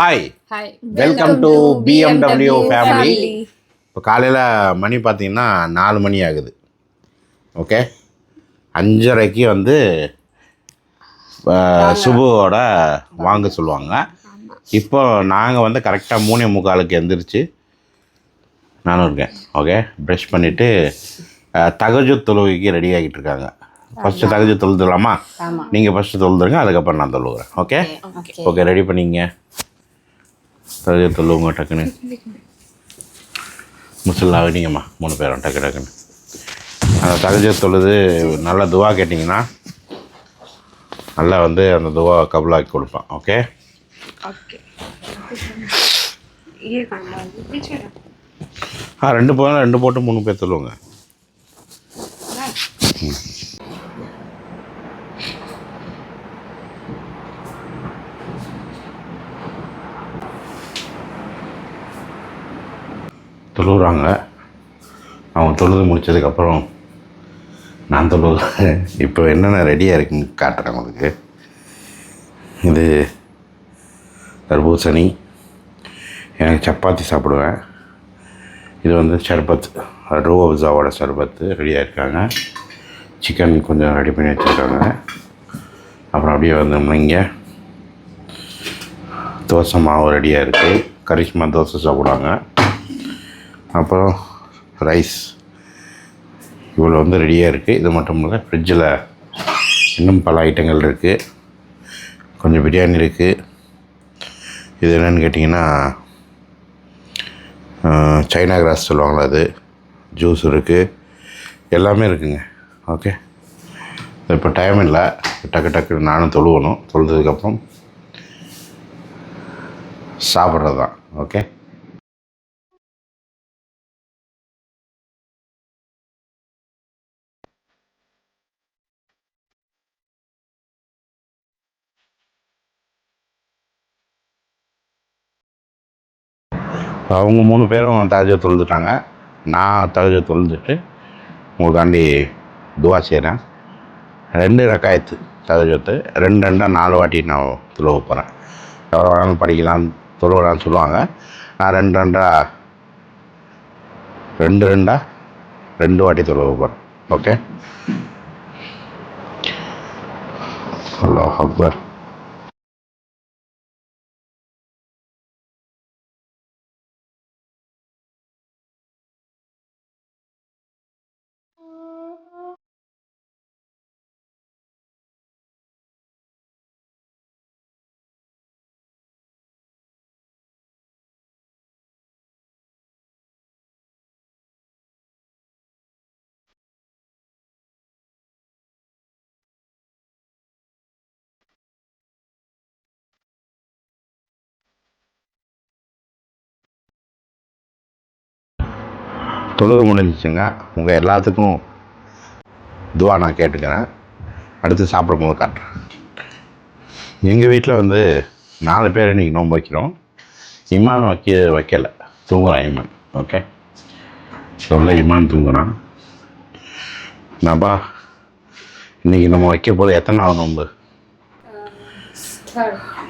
Hi welcome to B M W family இப்போ காலையில் மணி பார்த்தீங்கன்னா நாலு மணி ஆகுது. ஓகே அஞ்சரைக்கு வந்து சுபுவோட வாங்க சொல்லுவாங்க. இப்போ நாங்கள் வந்து கரெக்டாக மூணே முக்காலுக்கு எந்திரிச்சு நானும் இருக்கேன். ஓகே ப்ரஷ் பண்ணிவிட்டு தகஜு தொழுகைக்கு ரெடி ஆகிட்டு இருக்காங்க. ஃபஸ்ட்டு தகஜு தொழுதுலாமா நீங்கள் ஃபஸ்ட்டு தொழுதுருங்க அதுக்கப்புறம் நான் தொழுகிறேன் ஓகே ஓகே ரெடி பண்ணிங்க. தலையை தள்ளுவோங்க டக்குன்னு முசல்லா ஆகிட்டீங்கம்மா மூணு பேரும் டக்கு டக்குன்னு அந்த தகஜ தொழுது நல்ல துவா கேட்டிங்கன்னா நல்லா வந்து அந்த துவா கபலாக்கி கொடுப்பான் ஓகே ஆ ரெண்டு போனால் ரெண்டு போட்டு மூணு பேர் தள்ளுவோங்க. ம். தொழுகிறாங்க அவங்க தொழுது முடித்ததுக்கப்புறம் நான் தொழுகிறேன் இப்போ என்னென்ன ரெடியாக இருக்குன்னு காட்டுறேன் உங்களுக்கு. இது தர்பூசணி எனக்கு சப்பாத்தி சாப்பிடுவேன். இது வந்து சர்பத் ரூபாவோட சர்பத்து ரெடியாக இருக்காங்க சிக்கன் கொஞ்சம் ரெடி பண்ணி வச்சுருக்காங்க. அப்புறம் அப்படியே வந்தோம்னா இங்கே தோசை மாவு ரெடியாக இருக்குது கரிஷ்மா தோசை சாப்பிடுவாங்க. அப்புறம் ரைஸ் இவ்வளோ வந்து ரெடியாக இருக்குது இது மட்டும் இல்லை ஃப்ரிட்ஜில் இன்னும் பல ஐட்டங்கள் இருக்குது கொஞ்சம் பிரியாணி இருக்குது இது என்னென்னு கேட்டிங்கன்னா சைனா கிராஸ் சொல்லுவாங்களா அது. ஜூஸ் இருக்குது எல்லாமே இருக்குங்க. ஓகே இப்போ டைம் இல்லை. டக்கு டக்கு நானும் தொழுவணும். தொழுதுக்கப்புறம் சாப்பிட்றது தான் ஓகே அவங்க மூணு பேரும் தகஜ தொழுதுட்டாங்க. நான் தகஜ தொழுதுட்டு உங்களுக்காண்டி துவா செய்கிறேன் ரெண்டு ரக்காயத்து தகஜத்து ரெண்டு ரெண்டாக நாலு வாட்டி நான் துளவு போகிறேன் எவ்வளோ வேணாலும் படிக்கலாம் துழுவலான்னு சொல்லுவாங்க. நான் ரெண்டு ரெண்டா ரெண்டு ரெண்டா ரெண்டு வாட்டி துழுவ போகிறேன் ஓகே? அல்லாஹ் அக்பர். தொழுது முடிஞ்சிச்சுங்க. உங்கள் எல்லாத்துக்கும் துவா நான் கேட்டுக்கிறேன். அடுத்து சாப்பிடும்போது காட்டுறேன். எங்கள் வீட்டில் வந்து நாலு பேர் இன்றைக்கி நோன்பு வைக்கிறோம். இமான் வைக்க வைக்கலை. தூங்குறான் இமான் ஓகே? சொல்ல இமான் தூங்குறான். நான்ப்பா இன்றைக்கி நம்ம வைக்க போது எத்தனாவது நோன்பு?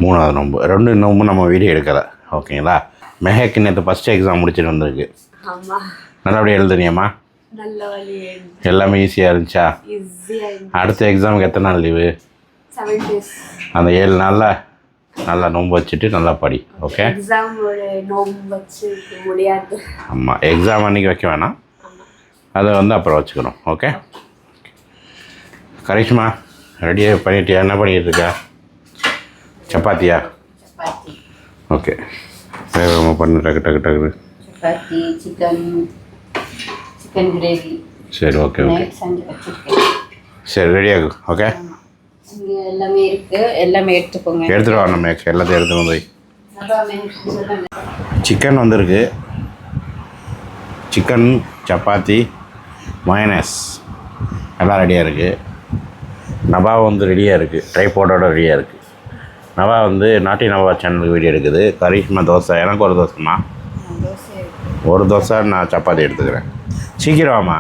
மூணாவது நோன்பு. ரெண்டு நோன்பு நம்ம வீடியோ எடுக்கலை. ஓகேங்களா? மெஹக்கு நேற்று ஃபஸ்ட்டு எக்ஸாம் முடிச்சுட்டு வந்திருக்கு. நல்லபடியாக எழுதுனியம்மா? நல்ல வழி எல்லாமே ஈஸியாக இருந்துச்சா? ஈஸியா அடுத்த எக்ஸாமுக்கு எத்தனை நாள் லீவு அந்த ஏழு நாளில் நல்லா நோன்பு வச்சுட்டு நல்லா படி ஓகே எக்ஸாம் ஒரு நோம்பு வச்சு முடியாது. ஆமாம் எக்ஸாம் அன்றைக்கி வைக்க வேணாம். அதை வந்து அப்புறம் வச்சுக்கணும் ஓகே. கரிஷ்மா ரெடியாக பண்ணிட்டியா? என்ன பண்ணிட்டு இருக்க சப்பாத்தியா? சப்பாத்தி. ஓகே வேகமாக பண்ணு டக்கு டக்கு டக்கு சப்பாத்தி சிக்கன் சிக்கன் கிரேவி சரி ஓகே ஓகே செஞ்சு வச்சுருக்கேன். சரி ரெடியாகு ஓகே இங்கே எல்லாமே இருக்கு. எல்லாமே எடுத்துக்கோங்க. எடுத்துகிட்டு வா நம்ம எல்லாத்தையும் எடுத்துகிட்டு வந்து சிக்கன் வந்திருக்கு. சிக்கன் சப்பாத்தி மயனஸ் எல்லாம் ரெடியாக இருக்குது நபா வந்து ரெடியாக இருக்குது ட்ரைபோர்டோட ரெடியாக இருக்குது நபா வந்து நாட்டி நபா சேனலுக்கு வீடியோ எடுக்குது. கரிஷ்மா தோசை. எனக்கு ஒரு தோசைம்மா. ஒரு தோசை நான் சப்பாத்தி எடுத்துக்கிறேன். சீக்கிரம்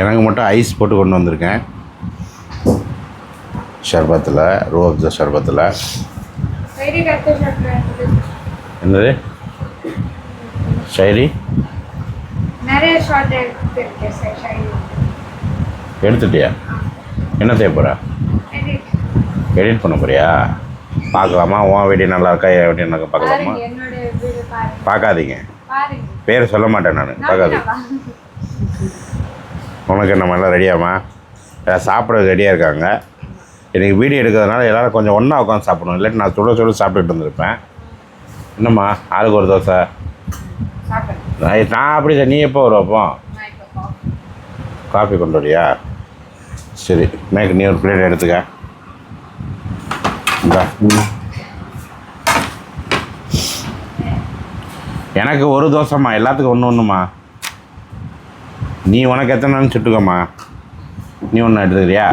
எனக்கு மட்டும் ஐஸ் போட்டு கொண்டு வந்திருக்கேன். ஷர்பத்தில் ஷர்பத்தில். சைடு கத்த சாப்பிட்றேன் என்னது? ஷைரி எடுத்துட்டியா? என்ன செய்ய போகிற எடிட் பண்ண போறியா? பார்க்கலாமா? உன் வீடியோ நல்லா இருக்கா? என் வீடியோ நல்லா பார்க்கலாமா? பார்க்காதீங்க. பேர் சொல்ல மாட்டேன் நான் பார்க்காதீங்க உனக்கு நம்ம எல்லாம் ரெடியாமா எல்லாம் சாப்பிட ரெடியாக இருக்காங்க. எனக்கு வீடியோ எடுக்கிறதுனால எல்லாரும் கொஞ்சம் ஒன்றா உட்காந்து சாப்பிடணும். இல்லாட்டி நான் சுட சுட சாப்பிட்டுட்டு இருந்திருப்பேன். என்னம்மா ஆளுக்கு ஒரு தோசை? நான் அப்படி இல்லை. நீ எப்போ வருவ அப்போ? நான் இப்போ coffee. காஃபி கொண்டு வரியா? சரி மேற்கு நீ ஒரு பிளேட் எடுத்துக்க. இந்தா. எனக்கு ஒரு தோசைம்மா எல்லாத்துக்கும் ஒன்று ஒன்றுமா நீ உனக்கு எத்தனைன்னு சுட்டுக்கம்மா. நீ ஒன்று எடுத்துக்கிறியா?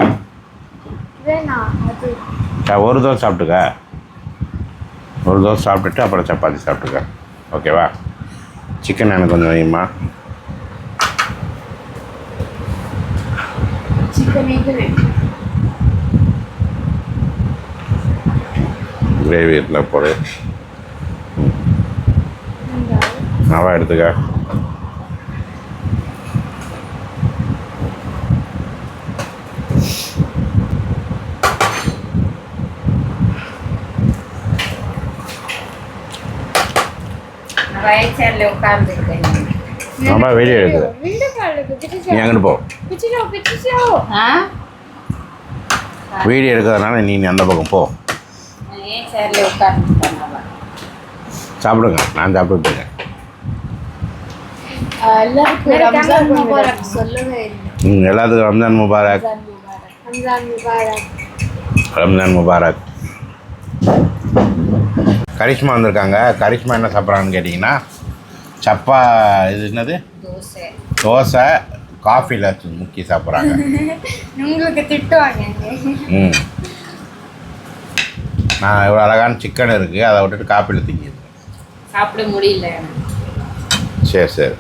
ஒரு தோசை சாப்பிட்டுக்க. ஒரு தோசை சாப்பிட்டுட்டு அப்புறம் சப்பாத்தி சாப்பிட்டுக்க. ஓகேவா சிக்கன் எனக்கு கொஞ்சம் வையுமா கிரேவி இதில் போடு. நவா எடுத்துக்க. நவா வெளியே பாருங்க நீ அங்கிட்டு போ. வீடியோ எடுக்கிறதுனால நீ நீ அந்த பக்கம் போ. நான் ஏன் சேர்ல உட்காந்துருக்கேன் அவன் சாப்பிடுங்க நான் சாப்பிட்டுட்டு இருக்கேன். எல்லாருக்கும் ரம்ஜான் முபாரக் சொல்லவே இல்லை. ம், எல்லாத்துக்கும் ரம்ஜான் முபாரக். ரம்ஜான் முபாரக். ரம்ஜான் முபாரக். கரிஷ்மா வந்திருக்காங்க. கரிஷ்மா என்ன சாப்பிட்றாங்கன்னு கேட்டிங்கன்னா சப்பா இது என்னது? தோசை. தோசை காஃபியில் முக்கி சாப்பிட்றாங்க. உங்களுக்கு திட்டுவாங்க ம். நான் இவ்வளோ அழகான சிக்கன் இருக்குது அதை விட்டுட்டு காப்பியில் திங்கிது சாப்பிட முடியல. சரி சரி.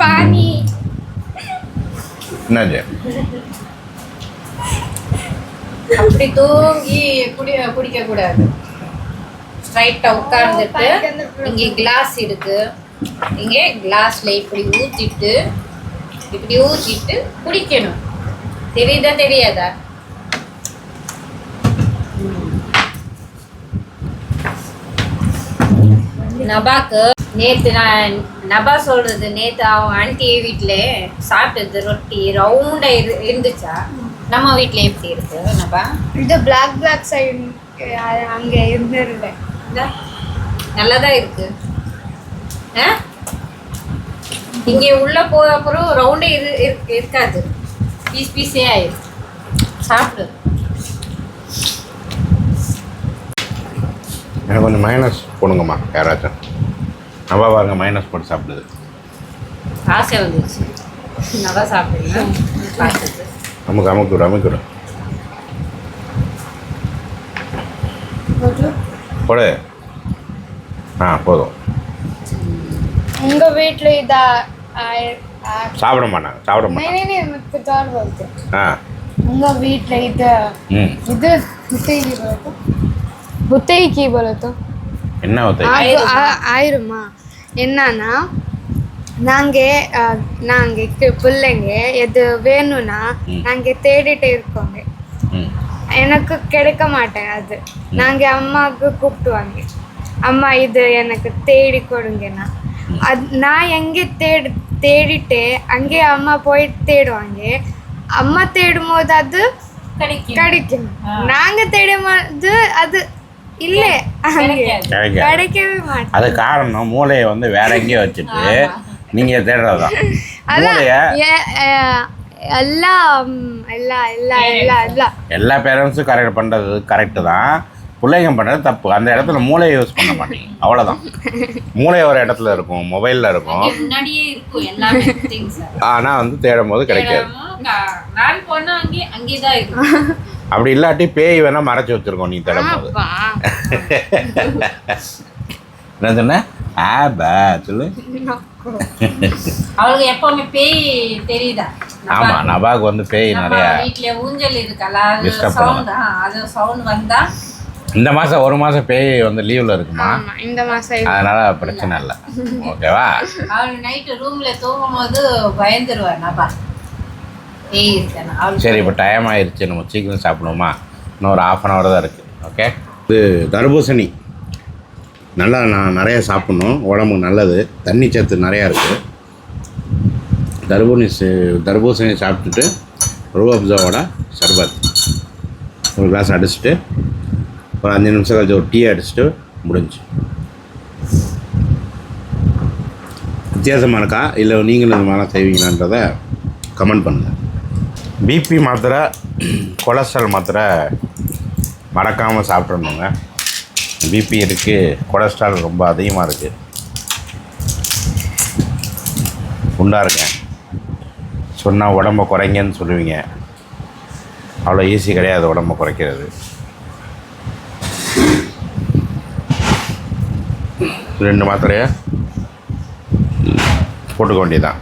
பானி என்னது அப்படி தூங்கி குடி குடிக்க கூடாது. ஸ்ட்ரைட்டா உட்கார்ந்துட்டு இங்கே கிளாஸ் இருக்கு. இங்கே கிளாஸ்ல இப்படி ஊத்திட்டு இப்படி ஊத்திட்டு குடிக்கணும். தெரியுதா தெரியாதா? நபாக்கு நேத்து நான் நபா சொல்றது நேத்து அவன் ஆண்டி வீட்ல சாப்பிட்டது ரொட்டி ரவுண்டா இரு இருந்துச்சா? நம்ம வீட்ல எப்படி இருக்கு நபா? இது பிளாக் பிளாக் சைடு அங்க இருந்திருந்த இந்தா, நல்லாதான் இருக்கு? ஆ? இங்கே உள்ள போக அப்புறம் ரவுண்டே இரு இரு- இருக்காது. பீஸ் பீஸே ஆயிடும் சாப்பிடு. எனக்கு கொஞ்சம் மைனஸ் போடுங்கம்மா யாராச்சும். நல்லா பாருங்க மைனஸ் போட்டு சாப்பிடுது. ஆசை வந்துச்சு நல்லா சாப்பிடுங்க நமக்கு அமைக்க விடும் அமைக்க விடும் போடு. ஆ போதும். உங்கள் வீட்டில் இதா சாப்பிட மாட்டாங்க சாப்பிட மாட்டாங்க ஆ. உங்கள் வீட்டில் இது இது ஒத்தைக்கு போலத்தோ என்ன ஒத்தை ஆயிருமா என்னன்னா நாங்கள் நாங்கள் பிள்ளைங்க எது வேணும்னா நாங்கள் தேடிட்டே இருக்கோங்க. எனக்கு கிடைக்க மாட்டேன் அது. நாங்கள் அம்மாவுக்கு கூப்பிட்டுவாங்க. அம்மா இது எனக்கு தேடி கொடுங்கண்ணா அது நான் எங்கே தேடு தேடிட்டு அங்கே அம்மா போய் தேடுவாங்க. அம்மா தேடும் போது அது கிடைக்கும். கிடைக்கும். நாங்கள் தேடும் போது அது இல்லை கிடைக்கவே மாட்டேன். அது காரணம் மூளையை வந்து வேற எங்கேயோ வச்சுட்டு நீங்கள் தேடுறதுதான். அதான் மூளையை எல்லாம் எல்லாம் எல்லாம் எல்லாம் எல்லாம் எல்லா பேரண்ட்ஸும் கரெக்ட் பண்ணுறது கரெக்டு தான். பிள்ளைங்க பண்ணுறது தப்பு. அந்த இடத்துல மூளையை யூஸ் பண்ண மாட்டீங்க அவ்வளோதான் மூளை ஒரு இடத்துல இருக்கும் மொபைலில் இருக்கும். இங்கே முன்னாடியே இருக்கும் எல்லாமே திங்ஸ் ஆனால் வந்து தேடும் போது கிடைக்காது அப்படி இல்லாட்டி பேய் வேணால் மறைச்சி வச்சுருக்கோம் நீ தேடும் போது அப்பா என்ன சொன்ன? ஆ பே சொல்லு. அவளுக்கு எப்பவுமே பேய் தெரியுதா? ஆமாம் நபாக்கு வந்து பேய் நிறையா வீட்ல ஊஞ்சல் இருக்குல்ல அது சவுண்ட் அது சவுண்ட் வந்தா இந்த மாதம் ஒரு மாதம் பேய் வந்து லீவில் இருக்குமா? ஆமா இந்த மாசம். அதனால பிரச்சனை இல்லை. ஓகேவா அவள் நைட்டு ரூம்ல தூங்கும் போது பயந்துருவா நபா. சரி இப்போ டைம் ஆயிடுச்சு நம்ம சீக்கிரம் சாப்பிடுவோமா? இன்னும் ஒரு ஆஃப் அன் ஹவர் தான் இருக்குது ஓகே இது தர்பூசணி. நல்லா நான் நிறைய சாப்பிட்ணும். உடம்புக்கு நல்லது. தண்ணி சத்து நிறையா இருக்குது தர்பூசணி சே- தர்பூசணி சாப்பிட்டுட்டு ரூபாப்ஜாவோட சர்பத். ஒரு கிளாஸ் அடிச்சுட்டு ஒரு அஞ்சு நிமிஷம் கழிச்சு ஒரு டீ அடிச்சுட்டு முடிஞ்சு. வித்தியாசமாக இருக்கா இல்லை நீங்களும் இந்த மாதிரிலாம் செய்வீங்களான்றத கமெண்ட் பண்ணுங்கள் பிபி மாத்திரை கொலஸ்ட்ரால் மாத்திரை மறக்காமல் சாப்பிட்றணுங்க பிபி இருக்குது கொலஸ்ட்ரால் ரொம்ப அதிகமாக இருக்குது குண்டாக இருக்கேன். சொன்னால் உடம்பை குறைங்கன்னு சொல்லுவீங்க. அவ்வளோ ஈஸி கிடையாது உடம்ப குறைக்கிறது. ரெண்டு மாத்திரையை போட்டுக்க வேண்டியதான்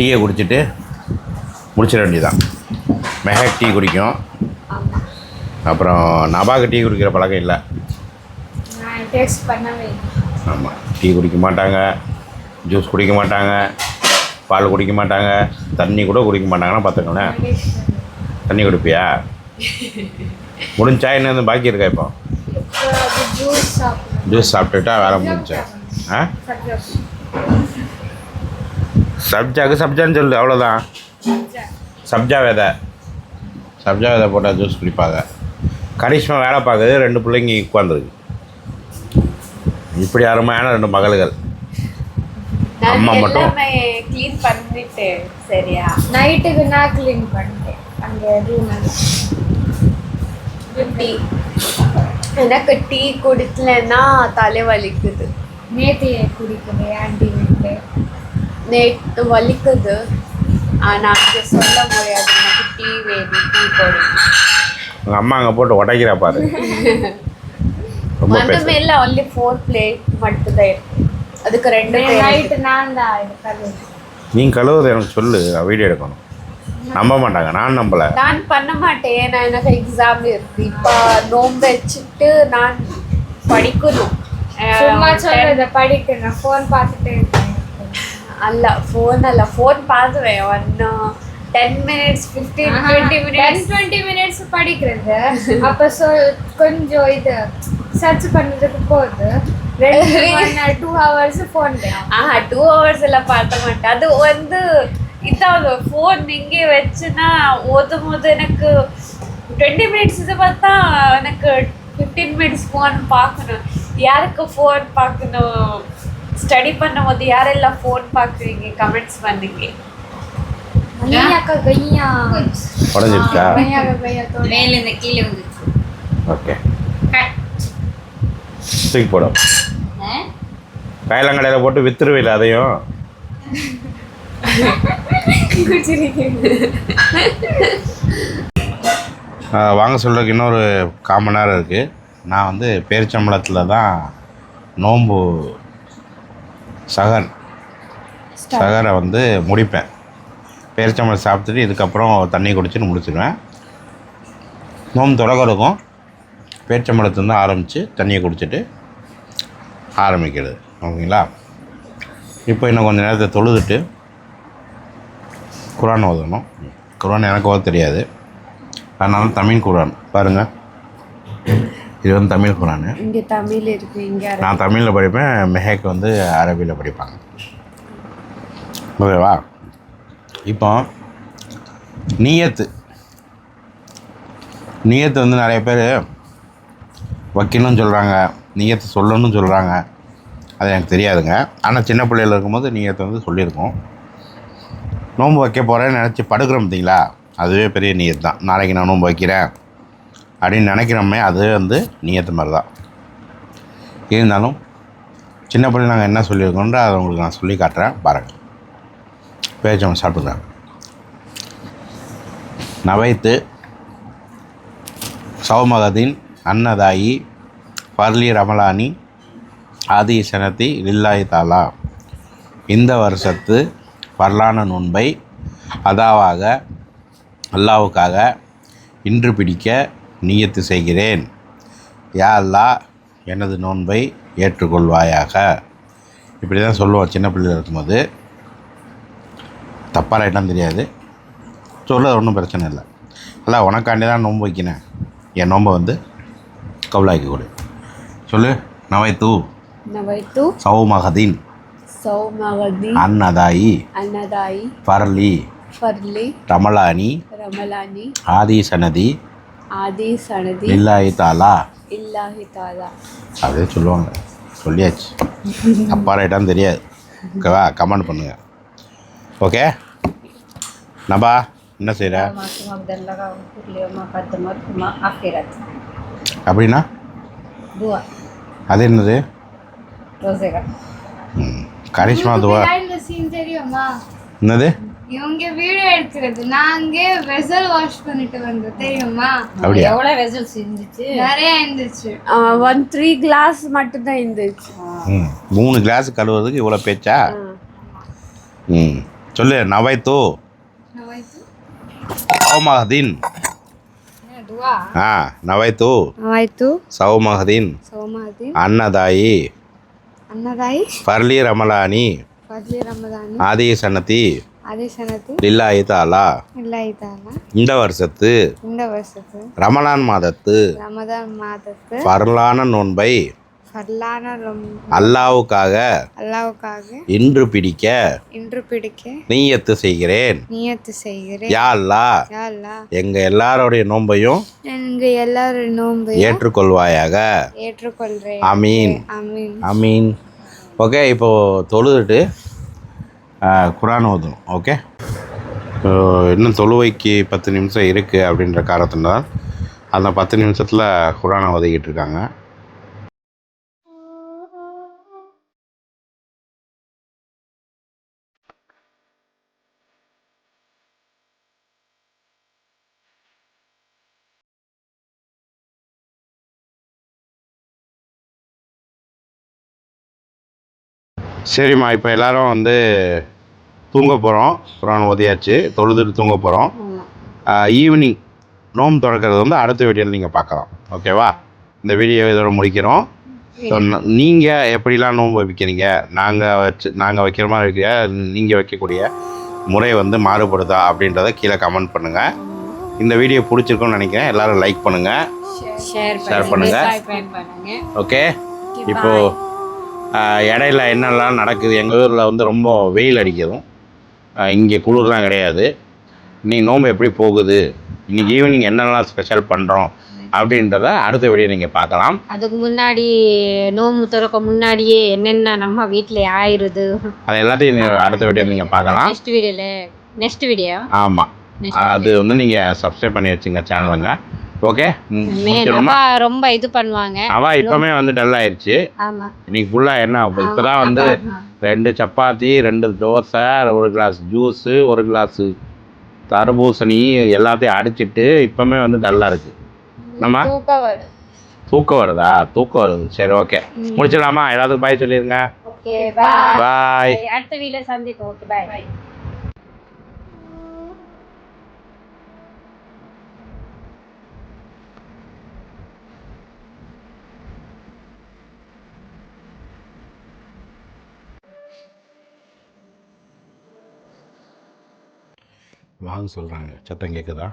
டீயை குடிச்சிட்டு முடிச்சிட வேண்டியதான் மெஹக் டீ குடிக்கும். அப்புறம் நபாக்கு டீ குடிக்கிற பழக்கம் இல்லை. ஆமாம் டீ குடிக்க மாட்டாங்க. ஜூஸ் குடிக்க மாட்டாங்க. பால் குடிக்க மாட்டாங்க. தண்ணி கூட குடிக்க மாட்டாங்கன்னா பார்த்துக்கோங்களேன் தண்ணி குடிப்பியா? முடிஞ்சா என்ன பாக்கி இருக்கா இப்போ? ஜூஸ் சாப்பிட்டுட்டா வேலை முடிஞ்சா. ஆ? சப்ஜாக்கு சப்ஜான்னு சொல்லு அவ்வளோதான் சப்ஜா விதை. சப்ஜா விதை போட்டால் ஜூஸ் குடிப்பாங்க. கரிஷ்மா வேலை பார்க்குது ரெண்டு பிள்ளைங்க உட்காந்துருக்கு இப்படி அருமையான ரெண்டு மகள்கள். அம்மா மட்டும். க்ளீன் பண்ணிட்டேன் சரியா? நைட்டுக்கு நான் க்ளீன் பண்ணிட்டேன். அந்த ரூம் டீ எனக்கு டீ குடிக்கலன்னா தலை வலிக்குது. நேற்று குடிக்கிறேன் ஆண்டி வீட்டில் நேற்று வலிக்குது. ஆனா அங்கே சொல்ல முடியாது. எனக்கு டீ வேணும். டீ போடு. உங்கள் அம்மா அங்கே போட்டு உடைக்கிறா பாரு. பேச மேல ஒன்லி ஃபோர் பிளேட் மட்டும்தான் இருக்கு. அதுக்கு ரெண்டு நைட்டு நான் தான் நீ கழுவுறது எனக்கு சொல்லு. நான் வீடியோ எடுக்கணும். நம்ப மாட்டாங்க. நான் நம்பலை. நான் பண்ண மாட்டேன். ஏன்னா எனக்கு எக்ஸாம் இருக்கு. இப்போ நோம்பு வச்சுட்டு நான் படிக்கணும். சும்மா சொல்றத படிக்கிறேன் ஃபோன் பார்த்துட்டே ಅಲ್ಲ ಫೋನ್ ಅಲ್ಲ phone ಪಾದ್ವೆ one ten minutes fifteen twenty ten minutes twenty minutes படிக்கிறது அப்போ சொல் கொஞ்சம் இது சர்ச் பண்ணுறதுக்கு போகுது ரெண்டு ஒன் டூ ஹவர்ஸ் ஃபோன் ಆಹಾ ಟೂ ಅವರ್ಸ್ ಎಲ್ಲ ಪಾಠ ಮಾಟ ಅದು ಒಂದು ಇದ್ದಾವುದು ಫೋನ್ ಹಿಂಗೆ வச்சுனா ஓதும் போது எனக்கு டுவெண்ட்டி மினிட்ஸ் இது பார்த்தா எனக்கு ஃபிஃப்டீன் மினிட்ஸ் ஃபோன் பார்க்கணும் யாருக்கு ஃபோன் பார்க்கணும் ஸ்டடி பண்ணும்போது யாரெல்லாம் ஃபோன் பார்க்குறீங்க கமெண்ட்ஸ் பண்ணுங்க. கையாக்கா கையா உடஞ்சிருச்சா? கையாக்கா கையா தோட மேல இந்த கீழே வந்துச்சு ஓகே. தூக்கி போடும். கையிலங்கடையில் போட்டு வித்துருவில்ல அதையும். வாங்க சொல்கிறதுக்கு இன்னொரு காமன் நேரம் இருக்குது நான் வந்து பேரிச்சம்பளத்தில் தான் நோன்பு சகர் சகரை வந்து முடிப்பேன். பேரிச்சம்பளம் சாப்பிட்டுட்டு இதுக்கப்புறம் தண்ணி குடிச்சுன்னு முடிச்சிடுவேன் நோம் தொடக்கம் பேரிச்சம்பளத்துலேருந்து ஆரம்பித்து தண்ணியை குடிச்சிட்டு ஆரம்பிக்கிறது. ஓகேங்களா? இப்போ இன்னும் கொஞ்சம் நேரத்தை தொழுதுட்டு குரான் ஓதணும். குரான் எனக்கு ஓத தெரியாது. அதனால தமிழ் குரான். பாருங்கள் இது வந்து தமிழ் குரான். இங்கே தமிழ் இருக்கு இங்கே நான் தமிழில் படிப்பேன் மெஹேக் வந்து அரபியில் படிப்பாங்க. ஓகேவா இப்போ நியத்து. நியத்து வந்து நிறைய பேர் வைக்கணும்னு சொல்கிறாங்க நியத்து சொல்லணும்னு சொல்கிறாங்க அது எனக்கு தெரியாதுங்க. ஆனால் சின்ன பிள்ளையில இருக்கும்போது நியத்தை வந்து சொல்லியிருக்கோம். நோன்பு வைக்க போகிறேன்னு நினச்சி படுக்கிறோம் பார்த்தீங்களா? அதுவே பெரிய நியத்து தான் நாளைக்கு நான் நோன்பு வைக்கிறேன். அப்படின்னு நினைக்கிறோமே அது வந்து நியத்து மாதிரி தான் இருந்தாலும் சின்ன பிள்ளை நாங்கள் என்ன சொல்லியிருக்கோன்ற அதை உங்களுக்கு நான் சொல்லி காட்டுறேன். பாருங்கள் பேச்சவன் சாப்பிடுங்க நவைத்து சௌமகதின் அன்னதாயி பர்லி ரமலானி ஆதி சனத்தி லில்லாய் தாலா. இந்த வருஷத்து வரலான நோன்பை அதாவாக அல்லாவுக்காக இன்று பிடிக்க நீயத்து செய்கிறேன். யா அல்லா எனது நோன்பை ஏற்றுக்கொள்வாயாக. இப்படி தான் சொல்லுவோம் சின்ன பிள்ளையில் இருக்கும்போது. தப்பாக ரைட்டாக தெரியாது. சொல்ல ஒன்றும் பிரச்சனை இல்லை. அல்ல உனக்காண்டி தான் நோன்பு வைக்கினேன். என் நோன்பை வந்து கவுலாக்கி கொடு. சொல்லு நவைத்து நவைத்து சௌமகதீன் சௌமகதீன் அன்னதாயி அன்னதாயி பர்லி பர்லி ரமலானி ரமலானி ஆதி சனதி ஆதி சனதி. இல்லாஹி தாலா. இல்லாஹி தாலா. அப்படியே சொல்லுவாங்க. சொல்லியாச்சு. அப்பா ரைட்டான்னு தெரியாது. ஓகேவா? கமெண்ட் பண்ணுங்க. ஓகே? நபா என்ன செய்கிற அப்படின்னா? அது என்னது? கரிஷ்மா துவா. என்னது? இவங்க வீடியோ எடுக்கிறது. நாங்க வெசல் வாஷ் பண்ணிட்டு வந்தோம் தெரியுமா? எவ்வளவு வெசல்ஸ் இருந்துச்சு நிறைய இருந்துச்சு. ஒன் த்ரீ கிளாஸ் மட்டும்தான் இருந்துச்சு. மூணு கிளாஸ் கழுவுறதுக்கு இவ்வளவு பேச்சா? ம் சொல்லு நவைத்து. சௌமஹதீன். ஆ நவைத்து. நவைத்து. சௌமஹதீன். சௌமஹதீன். அன்னதாயி. அன்னதாயி? பர்லி ரமலானி. பர்லி ரமலானி. ஆதி சன்னதி அதே சனத்து இந்த வருஷத்து இந்த வருஷத்து ரமலான் மாதத்து ரமதான் மாதத்து பரலான நோன்பை பரலான அல்லாவுக்காக அல்லாவுக்காக இன்று பிடிக்க இன்று பிடிக்க நீயத்து செய்கிறேன். நீயத்து செய்கிறேன். யா அல்லா. யா அல்லா. எங்க எல்லாரோடைய நோன்பையும் எங்க எல்லாரோட நோன்பையும் ஏற்றுக்கொள்வாயாக. ஏற்றுக்கொள்றேன். அமீன் அமீன் அமீன் ஓகே இப்போ தொழுதுட்டு குரான் ஓதணும் ஓகே இன்னும் தொழுவைக்கு பத்து நிமிஷம் இருக்குது அப்படின்ற காரணத்தினால் அந்த பத்து நிமிஷத்தில் குரானை ஒதுக்கிட்டு இருக்காங்க. சரிம்மா இப்போ எல்லாரும் வந்து தூங்க போகிறோம் குரான் ஓதியாச்சு. தொழுதுட்டு தூங்க போகிறோம் ஈவினிங் நோம்பு திறக்கிறது வந்து அடுத்த வீடியோவில் நீங்கள் பார்க்கலாம். ஓகேவா? இந்த வீடியோ இதோட முடிக்கிறோம். ஸோ நீங்கள் எப்படிலாம் நோன்பு வைக்கிறீங்க? நாங்கள் வச்சு நாங்கள் வைக்கிற மாதிரி வைக்கிற நீங்கள் வைக்கக்கூடிய முறை வந்து மாறுபடுதா? அப்படின்றத கீழே கமெண்ட் பண்ணுங்கள் இந்த வீடியோ பிடிச்சிருக்குன்னு நினைக்கிறேன். எல்லாரும் லைக் பண்ணுங்கள் ஷேர் பண்ணுங்கள் பண்ணுங்க. பண்ணுங்க. ஓகே இப்போ ஆஹ், இடையில என்னெல்லாம் நடக்குது? எங்கள் ஊரில் வந்து ரொம்ப வெயில் அடிக்கிறதும் இங்கே குளிர்லாம் கிடையாது. இன்னைக்கு நோம்பு எப்படி போகுது? இன்னைக்கு ஈவினிங் என்னெல்லாம் ஸ்பெஷல் பண்ணுறோம் அப்படின்றத அடுத்த வீடியோ நீங்கள் பார்க்கலாம். அதுக்கு முன்னாடி நோம்பு திறக்க முன்னாடியே என்னென்ன நம்ம வீட்டில் ஆயிருது? அது எல்லாத்தையும் அடுத்த வீடியோ நீங்கள் பார்க்கலாம். நெக்ஸ்ட் வீடியோல நெக்ஸ்ட் வீடியோ ஆமாம் அது வந்து நீங்கள் சப்ஸ்கிரைப் பண்ணி வச்சுங்க சேனலுங்க ஓகே ரொம்ப இது பண்ணுவாங்க. அவள் இப்போமே வந்து டல் ஆயிடுச்சு ஆமா. இன்னைக்கு ஃபுல்லாக என்ன இப்போ தான் வந்து ரெண்டு சப்பாத்தி ரெண்டு தோசை ஒரு கிளாஸ் ஜூஸு ஒரு கிளாஸு தர்பூசணி எல்லாத்தையும் அடிச்சிட்டு இப்போமே வந்து டல்லாக இருக்குது நம்ம தூக்கம் வருதா. தூக்கம் வருது? சரி ஓகே முடிச்சிடலாமா? எல்லாத்துக்கும் பாய் பாய் பாய் அடுத்த வீடியோ சந்திப்போம். ஓகே பாய் வாங்க சொல்கிறாங்க சத்தம் கேட்குதா